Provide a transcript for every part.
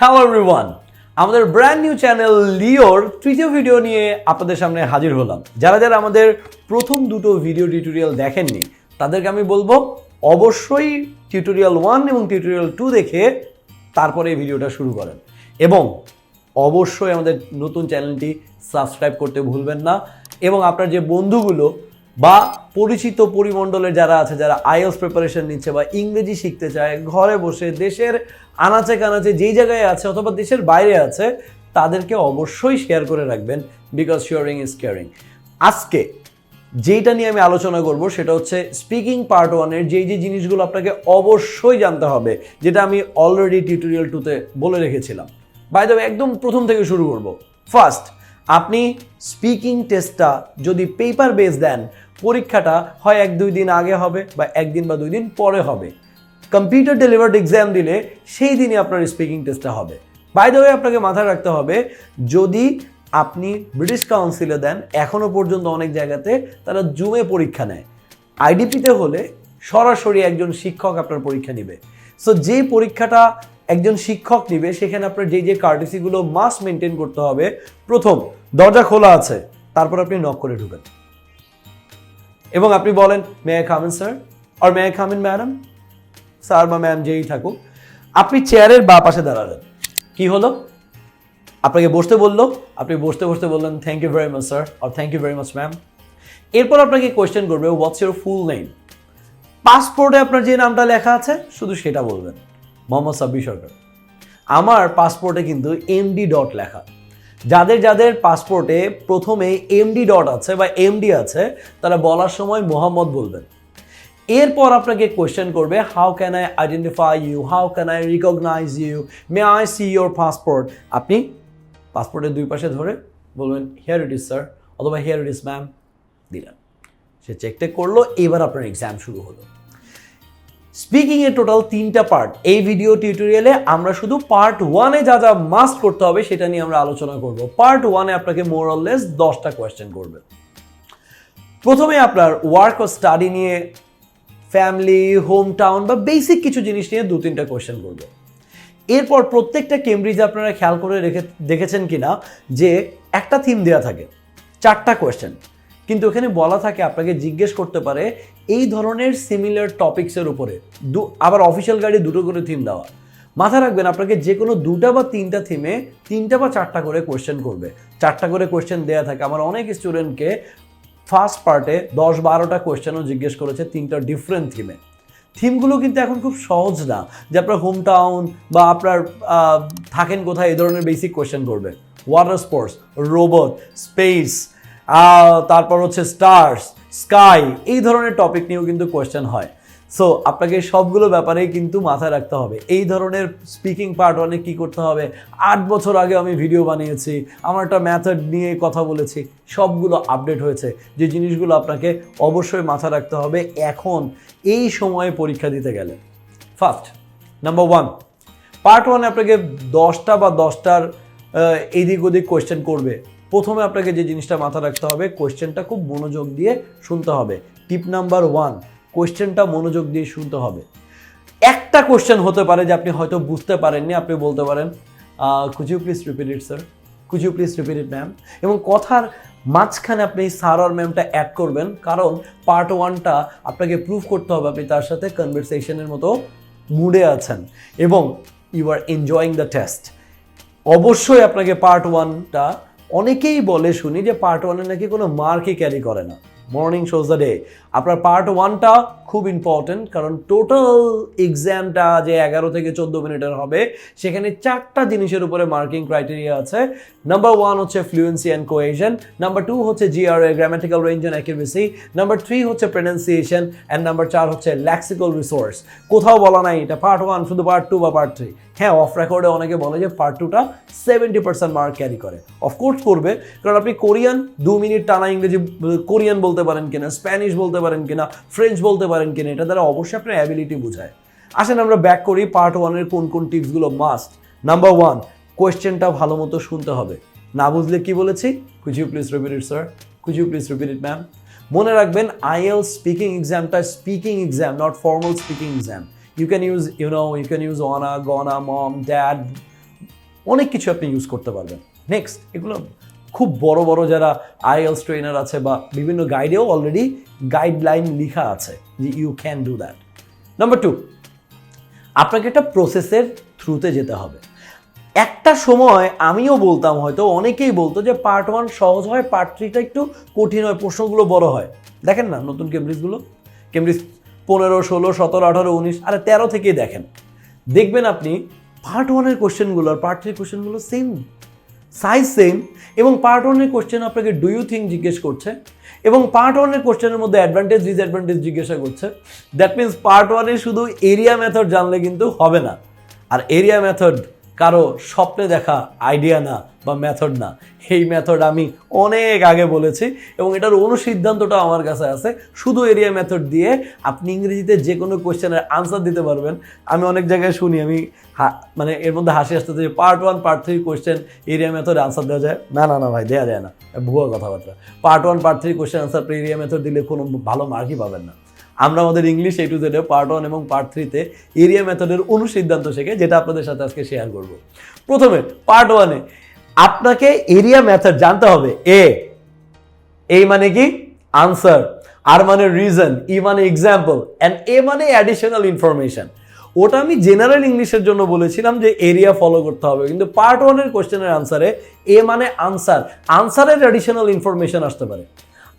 Hello everyone আমাদের brand new channel লিওর তৃতীয় ভিডিও নিয়ে আপনাদের সামনে হাজির হলাম। যারা যারা আমাদের প্রথম দুটো ভিডিও টিউটোরিয়াল দেখেননি, তাদেরকে আমি বলব, অবশ্যই টিউটোরিয়াল ওয়ান এবং টিউটোরিয়াল টু দেখে তারপরে এই ভিডিওটা শুরু করেন। এবং অবশ্যই আমাদের নতুন চ্যানেলটি সাবস্ক্রাইব করতে ভুলবেন না। এবং আপনার যে বন্ধুগুলো বা পরিচিত পরিমণ্ডলের যারা আছে, যারা আইএলস প্রিপারেশন নিচ্ছে বা ইংরেজি শিখতে চায়, ঘরে বসে দেশের আনাচে কানাচে যেই জায়গায় আছে অথবা দেশের বাইরে আছে, তাদেরকে অবশ্যই শেয়ার করে রাখবেন বিকজ শেয়ারিং ইজ কেয়ারিং আজকে যেইটা নিয়ে আমি আলোচনা করব সেটা হচ্ছে স্পিকিং পার্ট ওয়ানের যেই যে জিনিসগুলো আপনাকে অবশ্যই জানতে হবে, যেটা আমি অলরেডি টিউটোরিয়াল টুতে বলে রেখেছিলাম। বাই দ্য একদম প্রথম থেকে শুরু করব। ফার্স্ট আপনি স্পিকিং টেস্টটা যদি পেপার বেস দেন পরীক্ষাটা হয় এক দুই দিন আগে হবে বা একদিন বা দুই দিন পরে হবে। কম্পিউটার ডেলিভার্ড এক্সাম দিলে সেই দিনই আপনার স্পিকিং টেস্টটা হবে। বাই দ্য ওয়ে আপনাকে মাথায় রাখতে হবে, যদি আপনি ব্রিটিশ কাউন্সিলে দেন এখনও পর্যন্ত অনেক জায়গাতে তারা জুমে পরীক্ষা নেয়। আইডিপিতে হলে সরাসরি একজন শিক্ষক আপনার পরীক্ষা নেবে। সো যে পরীক্ষাটা একজন শিক্ষক নেবে, সেখানে আপনার যে যে কার্টিসিগুলো মাস্ট মেনটেন করতে হবে, প্রথম দরজা খোলা আছে, তারপর আপনি নক করে ঢুকেন। এবং আপনি বলেন মে কামিন স্যার আর মে আই ম্যাডাম স্যার বা ম্যাম যেই থাকুক। আপনি চেয়ারের বা পাশে দাঁড়ালেন। কি হলো? আপনাকে বসতে বলল। আপনি বসতে বসতে বললেন thank you very much sir R thank you very much ma'am এরপর আপনাকে কোয়েশ্চেন করবে হোয়াটস ইউর ফুল নেম পাসপোর্টে আপনার যে নামটা লেখা আছে, শুধু সেটা বলবেন। মোহাম্মদ সাব্বির সরকার। আমার পাসপোর্টে কিন্তু এমডি ডট লেখা। যাদের যাদের পাসপোর্টে প্রথমে এমডি ডট আছে বা এমডি আছে, তারা বলার সময় মোহাম্মদ বলবেন। এরপর আপনাকে কোয়েশ্চেন করবে how can I identify you how can I recognise you may I see your passport আপনি পাসপোর্টের দুই পাশে ধরে বলবেন হেয়ার ইট ইস স্যার অথবা হেয়ার ইট ইস ম্যাম দিলেন। সে চেক টেক করল, এবার আপনার এক্সাম শুরু হলো। স্পিকিং এর টোটাল তিনটা পার্ট এই ভিডিও টিউটোরিয়ালে আমরা শুধু পার্ট ওয়ানে যা যা মাস্ট করতে হবে সেটা নিয়ে আমরা আলোচনা করব। পার্ট ওয়ানে আপনাকে মোরলেস দশটা কোয়েশ্চেন করবে। প্রথমে আপনার ওয়ার্ক ও স্টাডি নিয়ে ফ্যামিলি হোম টাউন বা বেসিক কিছু জিনিস নিয়ে দু তিনটা কোয়েশ্চেন করবে। এরপর প্রত্যেকটা কেমব্রিজে আপনারা খেয়াল করে রেখে দেখেছেন কিনা যে একটা থিম দেওয়া থাকে, চারটা কোয়েশ্চেন কিন্তু এখানে বলা থাকে, আপনাকে জিজ্ঞেস করতে পারে এই ধরনের সিমিলার টপিক্সের উপরে। দু, আবার অফিসিয়াল গাড়ি দুটো করে থিম দেওয়া। মাথায় রাখবেন, আপনাকে যে কোনো দুটা বা তিনটা থিমে তিনটা বা চারটা করে কোয়েশ্চেন করবে। চারটা করে কোয়েশ্চেন দেওয়া থাকে। আমার অনেক স্টুডেন্টকে ফার্স্ট পার্টে দশ বারোটা কোয়েশ্চেনও জিজ্ঞেস করেছে তিনটা ডিফারেন্ট থিমে থিমগুলো কিন্তু এখন খুব সহজ না, যে আপনার হোম টাউন বা আপনার থাকেন কোথায় এই ধরনের বেসিক কোয়েশ্চেন করবে। ওয়াটার স্পোর্টস রোবট স্পেস তারপর হচ্ছে স্টার্স স্কাই এই ধরনের টপিক নিয়েও কিন্তু কোয়েশ্চেন হয়। সো আপনাকে সবগুলো ব্যাপারেই কিন্তু মাথায় রাখতে হবে। এই ধরনের স্পিকিং পার্ট অনেক কী করতে হবে? আট বছর আগে আমি ভিডিও বানিয়েছি, আমার একটা ম্যাথড নিয়ে কথা বলেছি, সবগুলো আপডেট হয়েছে। যে জিনিসগুলো আপনাকে অবশ্যই মাথায় রাখতে হবে এখন, এই সময়ে পরীক্ষা দিতে গেলে। ফার্স্ট নাম্বার ওয়ান পার্ট ওয়ানে আপনাকে দশটা বা দশটার এদিক ওদিক কোয়েশ্চেন করবে। প্রথমে আপনাকে যে জিনিসটা মাথা রাখতে হবে কোয়েশ্চেনটা খুব মনোযোগ দিয়ে শুনতে হবে। টিপ নাম্বার ওয়ান কোয়েশ্চেনটা মনোযোগ দিয়ে শুনতে হবে। একটা কোয়েশ্চেন হতে পারে যে আপনি হয়তো বুঝতে পারেননি, আপনি বলতে পারেন could you please repeat it sir could you please repeat it ma'am এবং কথার মাঝখানে আপনি স্যার আর ম্যামটা অ্যাড করবেন, কারণ পার্ট ওয়ানটা আপনাকে প্রুভ করতে হবে আপনি তার সাথে কনভারসেশনের মতো মুডে আছেন এবং you are enjoying the test অবশ্যই আপনাকে পার্ট ওয়ানটা অনেকেই বলে শুনি যে পার্ট ওয়ানে নাকি কোনো মার্কই ক্যারি করে না। মর্নিং শোজ দ্য ডে আপনার পার্ট ওয়ানটা খুব ইম্পর্টেন্ট কারণ টোটাল এক্সামটা যে এগারো থেকে চোদ্দ মিনিটের হবে, সেখানে চারটা জিনিসের উপরে মার্কিং ক্রাইটেরিয়া আছে। নাম্বার ওয়ান হচ্ছে fluency and coherence number two হচ্ছে GRA grammatical range and accuracy number three হচ্ছে প্রনাউন্সিয়েশন অ্যান্ড নাম্বার চার হচ্ছে ল্যাক্সিক্যাল রিসোর্স কোথাও বলা নাই, এটা পার্ট ওয়ান শুধু পার্ট টু বা পার্ট থ্রি হ্যাঁ অফ রেকর্ডে অনেকে বলে যে পার্ট টুটা সেভেন্টি পার্সেন্ট মার্ক ক্যারি করে। অফকোর্স করবে, কারণ আপনি কোরিয়ান দু মিনিট টানা ইংরেজি, কোরিয়ান বলতে পারেন কিনা, স্প্যানিশ বলতে পারেন কিনা, ফ্রেঞ্চ বলতে পারেন কিনা, এটা দ্বারা অবশ্যই আপনার অ্যাবিলিটি বোঝায়। আসেন আমরা ব্যাক করি পার্ট ওয়ানের কোন কোন টিপসগুলো মাস্ট নাম্বার ওয়ান কোয়েশ্চেনটা ভালো মতো শুনতে হবে। না বুঝলে কি বলেছি? Could you please repeat it sir could you please repeat it ma'am মনে রাখবেন আইএল স্পিকিং এক্সামটা speaking exam not formal speaking exam you can use, you know, you can use ona gona, mom, dad, অনেক কিছু আপনি use করতে পারবেন। Next এগুলো খুব বড় বড় যারা আইএলস ট্রেনার আছে বা বিভিন্ন গাইডেও অলরেডি গাইডলাইন লেখা আছে যে you can do that number two আপনাকে একটা প্রসেসের থ্রুতে যেতে হবে। একটা সময় আমিও বলতাম হয়তো, অনেকেই বলতো যে পার্ট ওয়ান সহজ হয় পার্ট থ্রিটা একটু কঠিন হয়, প্রশ্নগুলো বড় হয়। দেখেন না নতুন কেমব্রিজগুলো কেমব্রিজ পনেরো, ষোলো, সতেরো, আঠারো, উনিশ, আরে তেরো থেকেই দেখেন। দেখবেন আপনি পার্ট ওয়ানের কোশ্চেনগুলো আর পার্ট থ্রির কোশ্চেনগুলো সেম সাইজ সেম এবং পার্ট ওয়ানের কোশ্চেন আপনাকে ডু ইউ থিঙ্ক জিজ্ঞেস করছে এবং পার্ট ওয়ানের কোশ্চেনের মধ্যে অ্যাডভান্টেজ ডিসঅ্যাডভান্টেজ জিজ্ঞাসা করছে। দ্যাট মিন্স পার্ট ওয়ানে শুধু এরিয়া মেথড জানলে কিন্তু হবে না। আর এরিয়া মেথড কারও স্বপ্নে দেখা আইডিয়া না বা মেথড না। এই মেথড আমি অনেক আগে বলেছি এবং এটার অনুসিদ্ধান্তটা আমার কাছে আছে। শুধু এরিয়া মেথড দিয়ে আপনি ইংরেজিতে যে কোনো কোয়েশ্চেনের আনসার দিতে পারবেন। আমি অনেক জায়গায় শুনি, আমি মানে এর মধ্যে হাসি আসতে যে part one part three question area মেথডে আনসার দেওয়া যায়। না না না ভাই, দেওয়া যায় না। ভুয়া কথাবার্তা। Part one part three question answer area method দিলে কোনো ভালো মার্কই পাবেন না। আমরা আমাদের ইংলিশ এ টু জেডে পার্ট ওয়ান এবং পার্ট থ্রিতে এরিয়া মেথডের অনুসিদ্ধান্ত শেখে, যেটা আপনাদের সাথে আজকে শেয়ার করব। প্রথমে পার্ট ওয়ানে আপনাকে এরিয়া মেথড জানতে হবে। এ এই মানে কি? আনসার আর মানে রিজন ই মানে এক্সাম্পল অ্যান্ড এ মানে অ্যাডিশনাল ইনফরমেশন ওটা আমি জেনারেল ইংলিশের জন্য বলেছিলাম যে এরিয়া ফলো করতে হবে। কিন্তু পার্ট ওয়ানের কোশ্চেনের আনসারে এ মানে আনসার আনসারের অ্যাডিশনাল ইনফরমেশন আসতে পারে।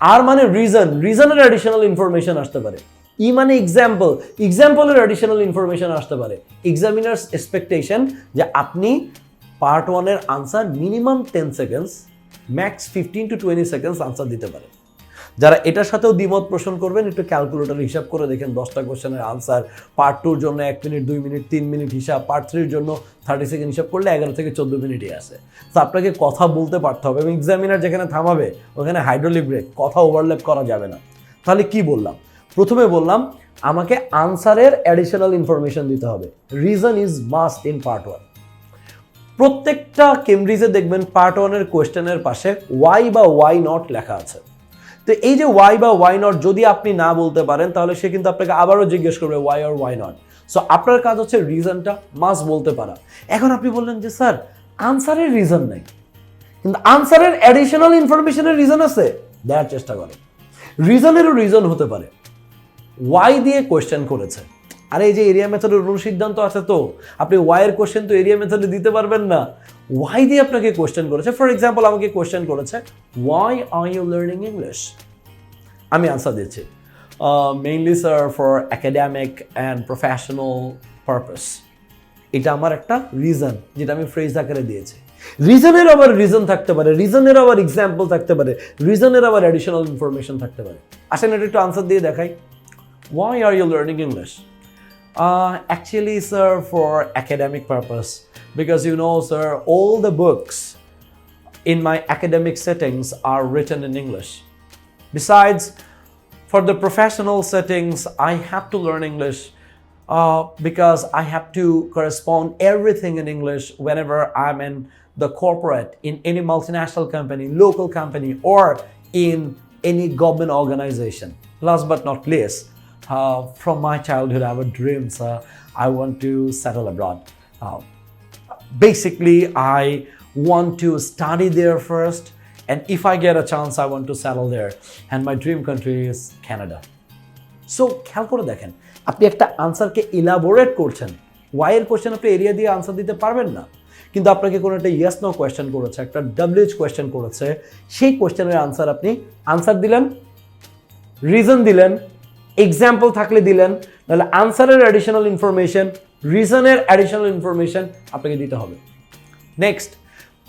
আর মানে রিজন রিজনের অ্যাডিশনাল ইনফরমেশন আসতে পারে। ই মানে এক্সাম্পল এক্সাম্পলের অ্যাডিশনাল ইনফরমেশন আসতে পারে। এক্সামিনার্স এক্সপেকটেশন যে আপনি পার্ট ওয়ানের answer minimum ten seconds max fifteen to twenty seconds answer দিতে পারে যারা এটার সাথেও দ্বিমত পোষণ করবেন, একটু ক্যালকুলেটর হিসাব করে দেখেন দশটা কোশ্চেনের আনসার পার্ট টুর জন্য এক মিনিট দুই মিনিট তিন মিনিট হিসাব। পার্ট থ্রির জন্য থার্টি সেকেন্ড হিসাব করলে এগারো থেকে চোদ্দ মিনিটই আসে। তো আপনাকে কথা বলতে পারতে হবে এবং এক্সামিনার যেখানে থামাবে, ওখানে হাইড্রোলিক ব্রেক কথা ওভারল্যাপ করা যাবে না। তাহলে কি বললাম? প্রথমে বললাম, আমাকে আনসারের অ্যাডিশনাল ইনফরমেশন দিতে হবে। Reason is must in part one প্রত্যেকটা কেমব্রিজে দেখবেন পার্ট ওয়ানের কোয়েশ্চেনের পাশে ওয়াই বা ওয়াই নট লেখা আছে। তো এই যে ওয়াই বা ওয়াই নট যদি আপনি না বলতে পারেন, তাহলে সে কিন্তু আপনাকে আবারও জিজ্ঞেস করবে why or why not so আপনার কাজ হচ্ছে রিজনটা মাস বলতে পারা। এখন আপনি বললেন যে, স্যার আনসারের রিজন নেই। কিন্তু আনসারের অ্যাডিশনাল ইনফরমেশনের রিজন আছে। দেওয়ার চেষ্টা করে রিজনেরও রিজন হতে পারে। ওয়াই দিয়ে কোয়েশ্চেন করেছে? আরে এই যে এরিয়া মেথডের অনুসিদ্ধান্ত আছে তো। আপনি ওয়াই এর কোশ্চেন তো এরিয়া মেথডে দিতে পারবেন না। ওয়াই দিয়ে আপনাকে কোয়েশ্চেন করেছে? ফর এক্সাম্পল আমাকে কোয়েশ্চেন করেছে why are you learning English আমি আনসার দিচ্ছি। Mainly sir for academic and professional purpose এটা আমার একটা রিজন যেটা আমি ফ্রেজ আকারে দিয়েছি। রিজনের আবার রিজন থাকতে পারে রিজনের আবার এক্সাম্পল থাকতে পারে রিজনের আবার অ্যাডিশনাল ইনফরমেশন থাকতে পারে। আসেন এটা একটু আনসার দিয়ে দেখাই। Why are you learning English actually sir for academic purpose. Because you know sir all the books in my academic settings are written in english. Besides for the professional settings i have to learn english uh, because i have to correspond everything in english whenever i'm in the corporate in any multinational company local company or in any government organization. Last but not least uh, from my childhood i have a dream sir i want to settle abroad uh, basically i want to study there first and if i get a chance i want to settle there and my dream country is canada so খেয়াল করে দেখেন আপনি একটা আনসারকে elaborate করছেন why এর question আপনি area দিয়ে আনসার দিতে পারবেন না কিন্তু আপনাকে কোনো একটা ইয়েস নো কোয়েশ্চেন করেছে একটা ডাব্লিউএইচ কোয়েশ্চেন করেছে সেই কোয়েশ্চেনের আনসার আপনি আনসার দিলেন রিজন দিলেন এক্সাম্পল থাকলে দিলেন, নাহলে আনসারের অ্যাডিশনাল ইনফরমেশন রিজনের অ্যাডিশনাল ইনফরমেশন আপনাকে দিতে হবে। নেক্সট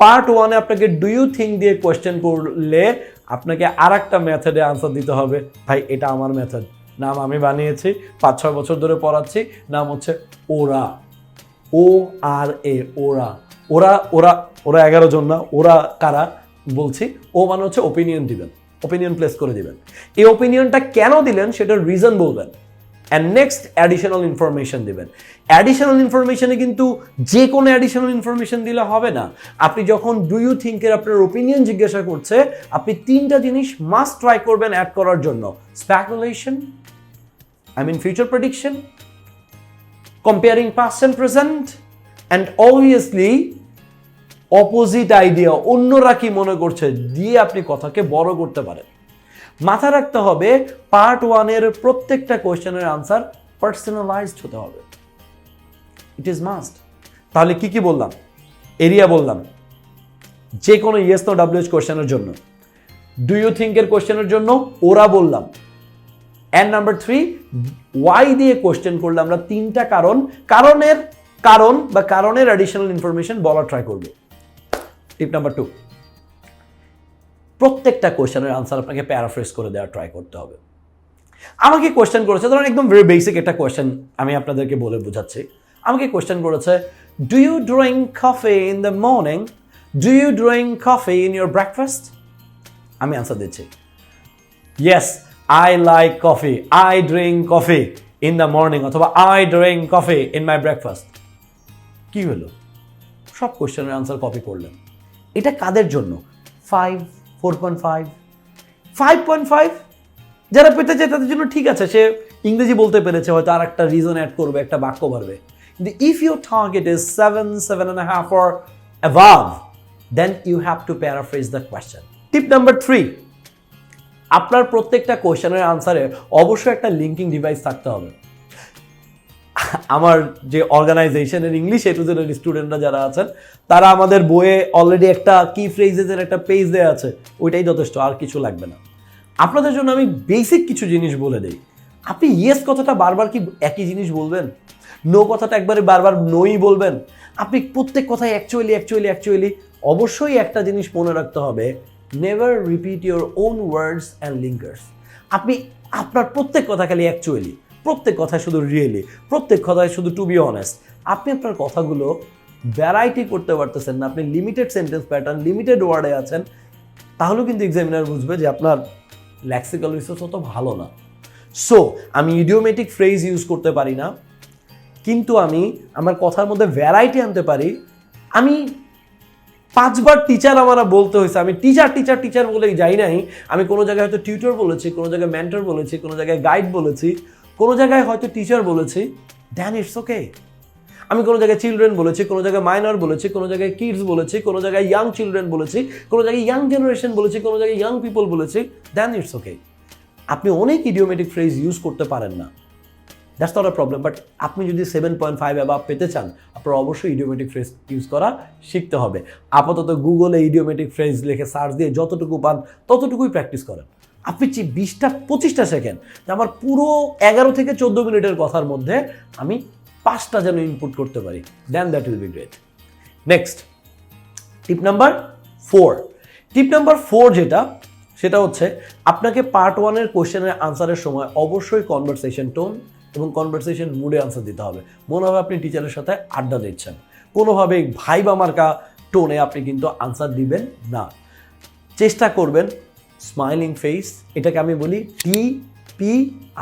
পার্ট ওয়ানে আপনাকে ডু ইউ থিঙ্ক দিয়ে কোয়েশ্চেন করলে আপনাকে আর একটা মেথডে আনসার দিতে হবে। ভাই, এটা আমার মেথড নাম আমি বানিয়েছি, পাঁচ, ছয় বছর ধরে পড়াচ্ছি, নাম হচ্ছে ওরা। ও আর এ ওরা। ওরা ওরা ওরা এগারো জন না, ওরা কারা? বলছি, ও মানে হচ্ছে ওপিনিয়ন দিবেন। ওপিনিয়ন প্লেস করে দিবেন। এই ওপিনিয়নটা কেন দিলেন সেটার রিজন বলবেন। অ্যান্ড নেক্সট অ্যাডিশনাল ইনফরমেশন দিবেন। অ্যাডিশনাল ইনফরমেশনে কিন্তু যে কোনো অ্যাডিশনাল ইনফরমেশন দিলে হবে না। আপনি যখন ডু ইউ থিঙ্কের আপনার ওপিনিয়ন জিজ্ঞাসা করছে আপনি তিনটা জিনিস মাস্ট ট্রাই করবেন অ্যাড করার জন্য। Speculation I mean future prediction comparing past and present, and obviously opposite idea অন্যরা কি মনে করছে? দিয়ে আপনি কথাকে বড় করতে পারেন। মাথা রাখতে হবে পার্ট ওয়ানের প্রত্যেকটা কোয়েশ্চেনের আনসার পার্সোনালাইজড হতে হবে। ইট ইজ মাস্ট তাহলে কি কি বললাম? এরিয়া বললাম। যে কোনো ইয়েস নো ডাব্লিউএস কোয়েশ্চেনের জন্য। ডু ইউ থিঙ্কের কোয়েশ্চেনের জন্য? ওরা বললাম। অ্যান্ড নাম্বার থ্রি ওয়াই দিয়ে কোয়েশ্চেন করলে আমরা তিনটা কারণ, কারণের, কারণ বা কারণের অ্যাডিশনাল ইনফরমেশন বলা ট্রাই করব। টিপ নাম্বার টু প্রত্যেকটা কোয়েশ্চেনের আনসার আপনাকে প্যারাফ্রেস করে দেওয়ার ট্রাই করতে হবে। আমাকে কোয়েশ্চেন করেছে, ধরুন একদম ভেরি বেসিক একটা কোয়েশ্চেন আমি আপনাদেরকে বলে বোঝাচ্ছি। আমাকে কোয়েশ্চেন করেছে do you drink coffee in the morning do you drink coffee in your breakfast আমি আনসার দিচ্ছি। Yes I like coffee I drink coffee in the morning অথবা I drink coffee in my breakfast কি হলো? সব কোয়েশ্চেনের answer copy করলেন। এটা কাদের জন্য? Five four point five five point five যারা পেতে চায় তাদের জন্য ঠিক আছে, সে ইংরেজি বলতে পেরেছে, হয়তো আর একটা রিজন অ্যাড করবে, একটা বাক্য পারবে কিন্তু if your target is seven seven and half or above then you have to paraphrase the question tip number three আপনার প্রত্যেকটা কোয়েশ্চেনের আনসারে অবশ্যই একটা লিঙ্কিং ডিভাইস থাকতে হবে। আমার যে অর্গানাইজেশনের ইংলিশ এ টু জেডের স্টুডেন্টরা যারা আছেন, তারা আমাদের বইয়ে অলরেডি একটা কি ফ্রেজেসের একটা পেজ দেওয়া আছে, ওইটাই যথেষ্ট, আর কিছু লাগবে না। আপনাদের জন্য আমি বেসিক কিছু জিনিস বলে দিই। আপনি ইয়েস কথাটা বারবার কি একই জিনিস বলবেন? নো কথাটা একবারে বারবার নোই বলবেন? আপনি প্রত্যেক কথায় অ্যাকচুয়ালি অ্যাকচুয়ালি অ্যাকচুয়ালি অবশ্যই একটা জিনিস মনে রাখতে হবে never repeat your own words and linkers আপনি আপনার প্রত্যেক কথা খালি অ্যাকচুয়ালি প্রত্যেক কথায় শুধু রিয়েলি প্রত্যেক কথায় শুধু টু বি অনেস্ট আপনি আপনার কথাগুলো ভ্যারাইটি করতে পারতেছেন না, আপনি লিমিটেড সেন্টেন্স প্যাটার্ন লিমিটেড ওয়ার্ডে আছেন, তাহলেও কিন্তু এক্সামিনার বুঝবে যে আপনার ল্যাক্সিক্যাল রিসোর্স অত ভালো না। সো আমি ইডিওমেটিক ফ্রেজ ইউজ করতে পারি না, কিন্তু আমি আমার কথার মধ্যে ভ্যারাইটি আনতে পারি। আমি পাঁচবার টিচার আমার বলতে হয়েছে, আমি টিচার টিচার টিচার বলেই যাই নাই। আমি কোনো জায়গায় হয়তো টিউটর বলেছি, কোনো জায়গায় মেন্টর বলেছি, কোনো জায়গায় গাইড বলেছি। কোনো জায়গায় হয়তো টিচার বলেছি দ্যান ইটস ওকে আমি কোনো জায়গায় চিলড্রেন বলেছি, কোনো জায়গায় মাইনর বলেছি, কোনো জায়গায় কিডস বলেছি, কোনো জায়গায় ইয়াং চিলড্রেন বলেছি, কোনো জায়গায় ইয়াং জেনারেশন বলেছি, কোনো জায়গায় ইয়াং পিপল বলেছি দ্যান ইটস ওকে আপনি অনেক ইডিওমেটিক ফ্রেজ ইউজ করতে পারেন না। That's not a problem but আপনি যদি সেভেন পয়েন্ট ফাইভ অ্যাবাভ পেতে চান, আপনার অবশ্যই ইডিওমেটিক ফ্রেজ ইউজ করা শিখতে হবে। আপাতত গুগলে ইডিওমেটিক ফ্রেজ লিখে সার্চ দিয়ে যতটুকু পান, ততটুকুই প্র্যাকটিস করেন। আপনি যে বিশটা, পঁচিশটা সেকেন্ড আমার পুরো এগারো থেকে চোদ্দ মিনিটের কথার মধ্যে আমি পাঁচটা যেন ইনপুট করতে পারি। Then that will be great next tip number four tip number four যেটা, সেটা হচ্ছে আপনাকে পার্ট ওয়ানের কোয়েশ্চেনের আনসারের সময় অবশ্যই কনভারসেশন টোন এবং কনভারসেশন মুডে আনসার দিতে হবে। মনে হবে আপনি টিচারের সাথে আড্ডা দিচ্ছেন। কোনোভাবে ভাই বা মার্কা টোনে আপনি কিন্তু আনসার দিবেন না। চেষ্টা করবেন স্মাইলিং ফেস এটাকে আমি বলি টি পি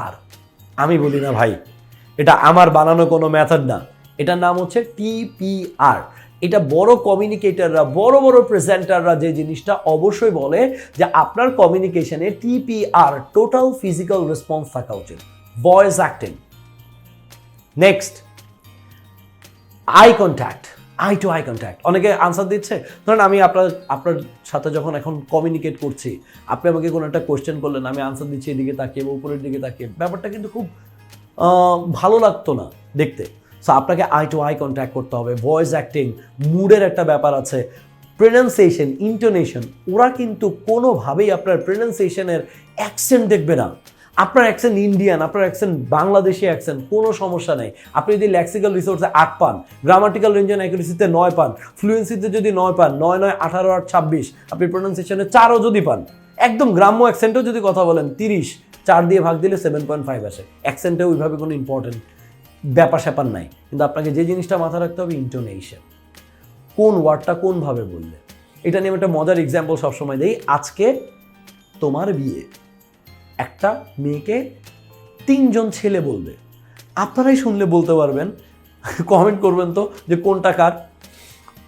আর। আমি বলি না ভাই, এটা আমার বানানো কোনো মেথড না। এটার নাম হচ্ছে টিপিআর এটা বড় কমিউনিকেটাররা বড় বড় প্রেজেন্টাররা যে জিনিসটা অবশ্যই বলে যে আপনার কমিউনিকেশনে টিপিআর টোটাল ফিজিক্যাল রেসপন্স থাকা উচিত। Voice acting next eye contact eye to eye contact অনেকে আনসার দিচ্ছে, ধরেন আমি আপনার আপনার সাথে যখন এখন কমিউনিকেট করছি, আপনি আমাকে কোনো একটা কোয়েশ্চেন করলেন, আমি আনসার দিচ্ছি এদিকে তাকিয়ে বা উপরের দিকে তাকিয়ে। ব্যাপারটা কিন্তু খুব ভালো লাগতো না দেখতে। সো আপনাকে আই টু আই কন্ট্যাক্ট করতে হবে ভয়েস অ্যাক্টিং মুডের একটা ব্যাপার আছে প্রনাউন্সিয়েশন ইন্টোনেশন ওরা কিন্তু কোনোভাবেই আপনার প্রনাউন্সিয়েশনের অ্যাকসেন্ট দেখবে না। আপনার অ্যাকসেন্ট ইন্ডিয়ান আপনার অ্যাকসেন্ট বাংলাদেশি অ্যাকসেন্ট কোনো সমস্যা নেই। আপনি যদি লেক্সিক্যাল রিসোর্সে আট পান গ্রামাটিক্যাল রেঞ্জ অ্যান্ড অ্যাকুরেসিতে নয় পান ফ্লুয়েন্সিতে যদি নয় পান, নয় নয় আঠারো আট ছাব্বিশ, আপনি প্রনাউন্সিয়েশনে চারও যদি পান, একদম গ্রাম্য অ্যাকসেন্টেও যদি কথা বলেন, তিরিশ, চার দিয়ে ভাগ দিলে সেভেন পয়েন্ট ফাইভ আসে। অ্যাকসেন্টে ওইভাবে কোনো ইম্পর্টেন্ট ব্যাপার স্যাপার নাই। কিন্তু আপনাকে যে জিনিসটা মাথায় রাখতে হবে ইন্টোনেশন কোন ওয়ার্ডটা কোনভাবে বললে? এটা নিয়ে একটা মজার এক্সাম্পল সবসময় দিই। আজকে তোমার বিয়ে। একটা মেয়েকে তিনজন ছেলে বলবে। আপনারাই শুনলে বলতে পারবেন কমেন্ট করবেন তো, যে কোনটা কার?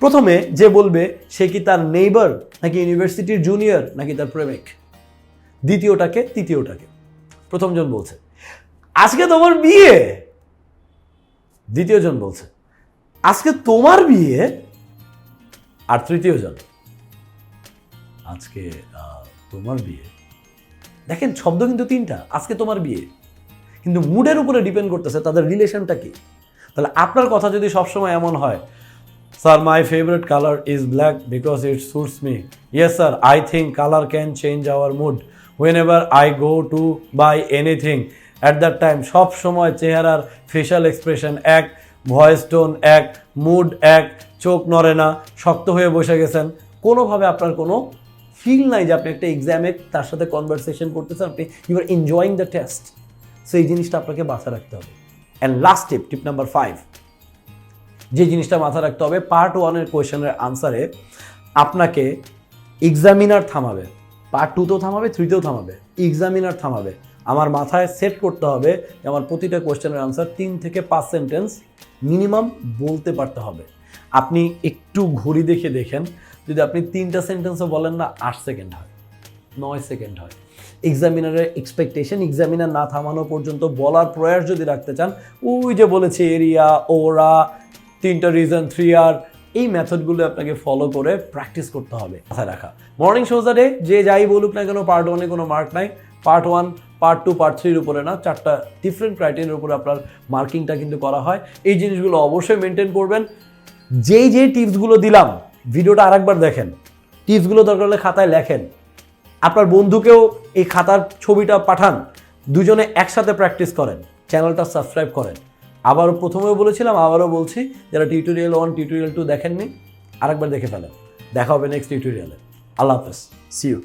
প্রথমে যে বলবে, সে কি তার নেইবার নাকি ইউনিভার্সিটির জুনিয়র নাকি তার প্রেমিক? দ্বিতীয়টাকে, তৃতীয়টাকে। প্রথমজন বলছে, আজকে তোমার বিয়ে? দ্বিতীয়জন বলছে, আজকে তোমার বিয়ে? আর তৃতীয়জন, আজকে তোমার বিয়ে? দেখেন, শব্দ কিন্তু তিনটা, আজকে তোমার বিয়ে। কিন্তু মুডের উপরে ডিপেন্ড করতেছে, তাদের রিলেশনটা কি? তাহলে আপনার কথা যদি সবসময় এমন হয় sir my favourite colour is black because it suits me yes sir I think colour can change our mood whenever I go to buy anything at that time সব সময় চেহারার ফেশিয়াল এক্সপ্রেশন এক ভয়েস টোন এক mood এক, চোখ নড়ে না, শক্ত হয়ে বসে গেছেন। কোনোভাবে আপনার কোনো ফিল নাই যে আপনি একটা এক্সামে তার সাথে কনভারসেশন করতেছেন, আপনি you are enjoying the test so এই জিনিসটা আপনাকে মাথায় রাখতে হবে। And last tip tip number five যে জিনিসটা মাথায় রাখতে হবে পার্ট ওয়ানের কোয়েশনের আনসারে আপনাকে এক্সামিনার থামাবে। পার্ট টুতেও থামাবে থ্রিতেও থামাবে। এক্সামিনার থামাবে। আমার মাথায় সেট করতে হবে যে আমার প্রতিটা কোয়েশ্চেনের আনসার তিন থেকে পাঁচ সেন্টেন্স মিনিমাম বলতে পারতে হবে। আপনি একটু ঘড়ি দেখে দেখেন যদি আপনি তিনটা সেন্টেন্সও বলেন না, আট সেকেন্ড হয়, নয় সেকেন্ড হয়। এক্সামিনারের এক্সপেকটেশন এক্সামিনার না থামানো পর্যন্ত বলার প্রয়াস যদি রাখতে চান, ওই যে বলেছে এরিয়া ওরা তিনটা রিজন থ্রি আর এই মেথডগুলো আপনাকে ফলো করে প্র্যাকটিস করতে হবে, মাথায় রাখা। মর্নিং ডে যে যাই বলুক না কেন পার্ট ওয়ানে কোনো মার্ক নাই। Part one part two part থ্রির উপরে না, চারটা ডিফারেন্ট ক্রাইটেরিয়ার উপরে আপনার মার্কিংটা কিন্তু করা হয়। এই জিনিসগুলো অবশ্যই মেনটেন করবেন। যেই যেই টিপসগুলো দিলাম ভিডিওটা আরেকবার দেখেন। টিপসগুলো দরকার হলে খাতায় লেখেন। আপনার বন্ধুকেও এই খাতার ছবিটা পাঠান। দুজনে একসাথে প্র্যাকটিস করেন। চ্যানেলটা সাবস্ক্রাইব করেন। আবারও প্রথমেও বলেছিলাম, আবারও বলছি, যারা টিউটোরিয়াল ওয়ান টিউটোরিয়াল টু দেখেননি, আরেকবার দেখে ফেলেন। দেখা হবে নেক্সট টিউটোরিয়ালে আল্লাহ হাফেজ। C you